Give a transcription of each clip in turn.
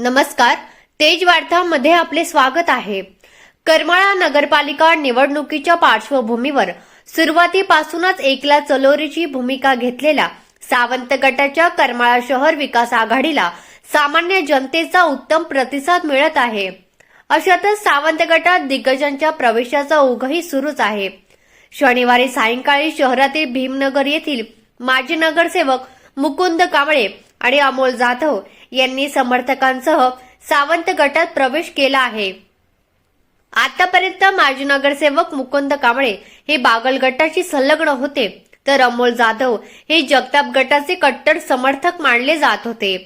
नमस्कार. तेज वार्तामध्ये आपले स्वागत आहे. करमाळा नगरपालिका निवडणुकीच्या पार्श्वभूमीवर सुरुवातीपासूनच एकला चलोरीची भूमिका घेतलेल्या सावंत गटाच्या करमाळा शहर विकास आघाडीला सामान्य जनतेचा उत्तम प्रतिसाद मिळत आहे. अशातच सावंत गटात दिग्गजांच्या प्रवेशाचा ओघही सुरूच आहे. शनिवारी सायंकाळी शहरातील भीमनगर येथील माजी नगरसेवक मुकुंद कांबळे आणि अमोल जाधव यांनी समर्थकांसह सावंत गटात प्रवेश केला आहे. आतापर्यंत माजी नगरसेवक मुकुंद कांबळे हे बागल गटाशी संलग्न होते तर अमोल जाधव हे जगताप गटाचे कट्टर समर्थक मानले जात होते.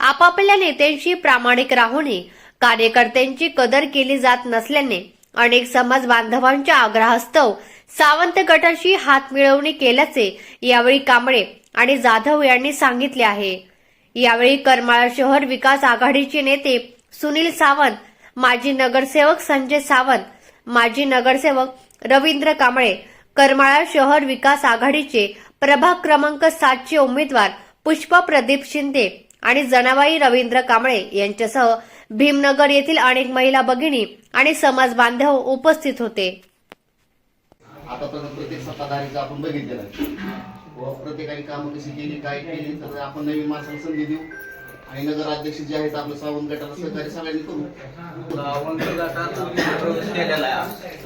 आपापल्या नेत्यांशी प्रामाणिक राहूनही कार्यकर्त्यांची कदर केली जात नसल्याने अनेक समाज बांधवांच्या आग्रहास्तव सावंत गटाशी हात मिळवणी केल्याचे यावेळी कांबळे आणि जाधव यांनी सांगितले आहे. यावेळी करमाळा शहर विकास आघाडीचे नेते सुनील सावंत माजी नगरसेवक संजय सावंत माजी नगरसेवक रवींद्र कांबळे करमाळा शहर विकास आघाडीचे प्रभाग क्रमांक सातचे उमेदवार पुष्प प्रदीप शिंदे आणि जनाबाई रवींद्र कांबळे यांच्यासह भीमनगर येथील अनेक महिला भगिनी आणि समाज बांधव उपस्थित होते. आतापर्यंत प्रत्येक सत्ताधारीचं आपण बघितलेलं व प्रत्येकाने कामं कशी केली काय केली तर आपण नवीन माणसाला संधी देऊ. आणि नगराध्यक्ष जे आहेत आपलं सावंत गटाला सहकार्य सगळ्यांनी करू. सावंत गटात प्रवेश केलेला आहे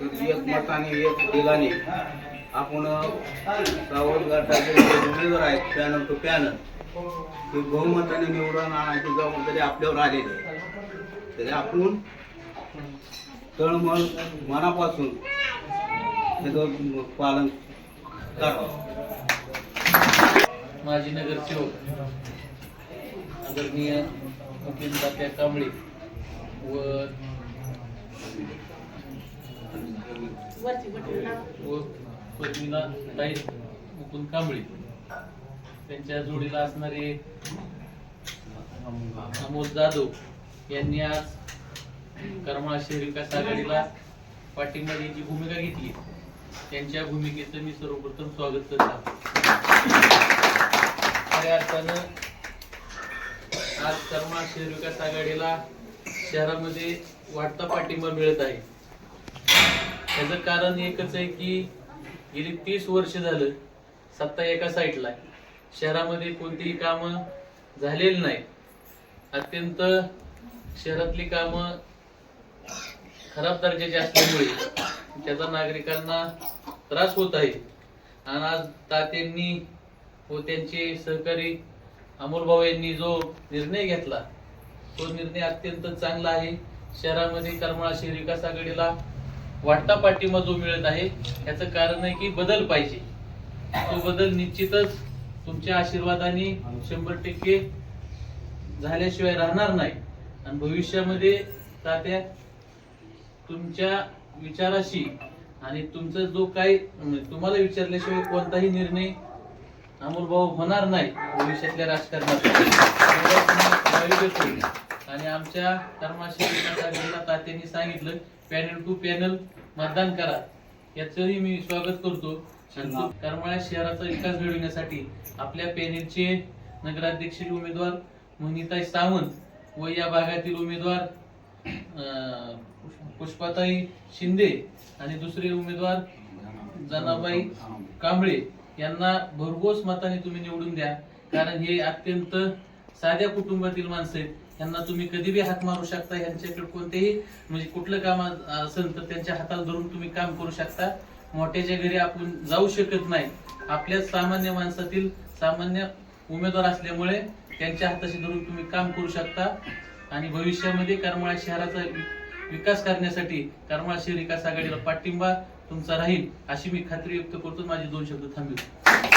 तर एक मताने एक दिलाने आपण सावंत गटाचे जे उमेदवार आहेत पॅनल टू पॅनल ते बहुमताने निवडून आणायची जबाबदारी आपल्यावर आलेली आहे. तरी आपण तळमळ मनापासून त्याचं पालन करावं माजी नगरसेवक आदरणीय मुकेश तात्या कांबळे व व पद्मिना ताई मुकुंद कांबळे त्यांच्या जोडीला असणारे अमोल जाधव यांनी आज करमाळा शहरी विकास आघाडीला पाठिंबा द्यायची भूमिका घेतली. त्यांच्या भूमिकेचं मी सर्वप्रथम स्वागत करतो. खऱ्या अर्थानं आज कर्मा शहर विकास आघाडीला शहरामध्ये वाढता पाठिंबा मिळत आहे. त्याचं कारण एकच आहे की गेली तीस वर्ष झालं सत्ता एका साईडला शहरामध्ये कोणतीही कामं झालेली नाही. अत्यंत शहरातली कामं खराब दर्जाची असल्यामुळे त्याचा नागरिकांना त्रास होत आहे. आणि आज तात्यांनी व त्यांचे सहकारी अमोलभाऊ यांनी जो निर्णय घेतला तो निर्णय अत्यंत चांगला आहे. शहरामध्ये करमाळा शहर विकास आघाडीला वाटता पाठिंबा जो मिळत आहे याचं कारण आहे की बदल पाहिजे. तो बदल निश्चितच तुमच्या आशीर्वादाने शंभर टक्के झाल्याशिवाय राहणार नाही. आणि भविष्यामध्ये तात्या तुमच्या विचाराशी आणि तुमचा जो काही तुम्हाला विचारल्याशिवाय कोणताही निर्णय अमोल भाऊ होणार नाही भविष्यातल्या राजकारणात. आणि आमच्या कर्माशा तात्यांनी सांगितलं पॅनल टू पॅनल मतदान करा. याचंही मी स्वागत करतो. आणि तो करमाळा शहराचा विकास घडविण्यासाठी आपल्या पॅनेलचे नगराध्यक्ष उमेदवार मोहिनीताई सावंत व या भागातील उमेदवार पुष्पाताई शिंदे आणि दुसरे उमेदवार जनाबाई कांबळे यांना भरघोस मताने तुम्ही निवडून द्या. कारण हे अत्यंत साध्या कुटुंबातील माणसं आहेत. यांना तुम्ही कधी बी हात मारू शकता. यांच्याकडे कोणतेही म्हणजे कुठलं काम असेल तर त्यांच्या हाताला धरून तुम्ही काम करू शकता. मोठ्याच्या घरी आपण जाऊ शकत नाही. आपल्या सामान्य माणसातील सामान्य उमेदवार असल्यामुळे त्यांच्या हाताशी धरून तुम्ही काम करू शकता. आणि भविष्यामध्ये करमाळा शहराचा विकास करण्यासाठी करमाळा शहर विकास आघाडीला पाठिंबा तुमचा राहील अशी मी खात्रीयुक्त करतो. माझे दोन शब्द थांबवतो.